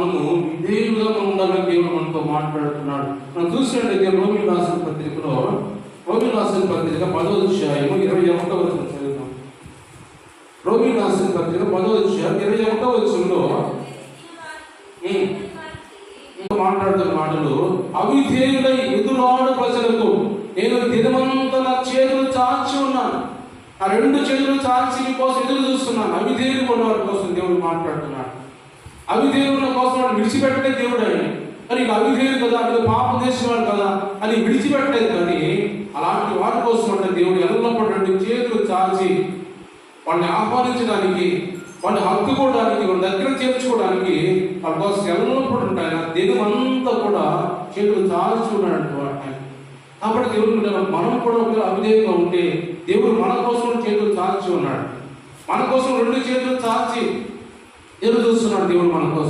మనము విధేయులుగా మనం ఉండాలని దేవుడు మనతో మాట్లాడుతున్నాడు. మనం చూసినట్లయితే రోమి రాసిన పత్రికలో రోమి రాసిన పత్రిక పదో అధ్యాయము ఇరవై ఒకటో వచ్చిన చదువుతాం రోమి రాసిన పత్రిక పదో అధ్యాయం ఇరవై ఒకటో వచ్చంలో మాట్లాడుతున్న మాటలు అవిధేయులై ఎదురాడు ప్రజలకు నేను దినమంతా నా చేతులు చాచి ఉన్నాను. ఆ రెండు చేతులు చాచి కోసం ఎదురు చూస్తున్నాను. అవిధేయులు ఉన్న వారి కోసం దేవుడు మాట్లాడుతున్నాడు. అవిధేయులు కోసం వాడు విడిచిపెట్టే దేవుడు ఆయన మరి ఇక అవిధేయులు కదా అది పాపం చేసిన వాడు కదా అని విడిచిపెట్టలేదు కానీ అలాంటి వారి కోసం అంటే దేవుడు ఎల్లప్పుడు రెండు చేతులు చాచి వాడిని ఆహ్వానించడానికి వాడిని హత్తుకోవడానికి వాడి దగ్గర చేర్చుకోవడానికి వాళ్ళ కోసం ఎల్లప్పుడు ఉంటాయి దేవుడు అంతా కూడా చేతులు చాచి ఉన్నాడు కాబట్టి దేవుడు మనం కూడా ఒకవేళ అవిధేయంగా ఉంటే దేవుడు మన కోసం చేతులు చాచి ఉన్నాడు. మన కోసం రెండు చేతులు చాచి ఎదురు చూస్తున్నాడు దేవుడు మన కోసం.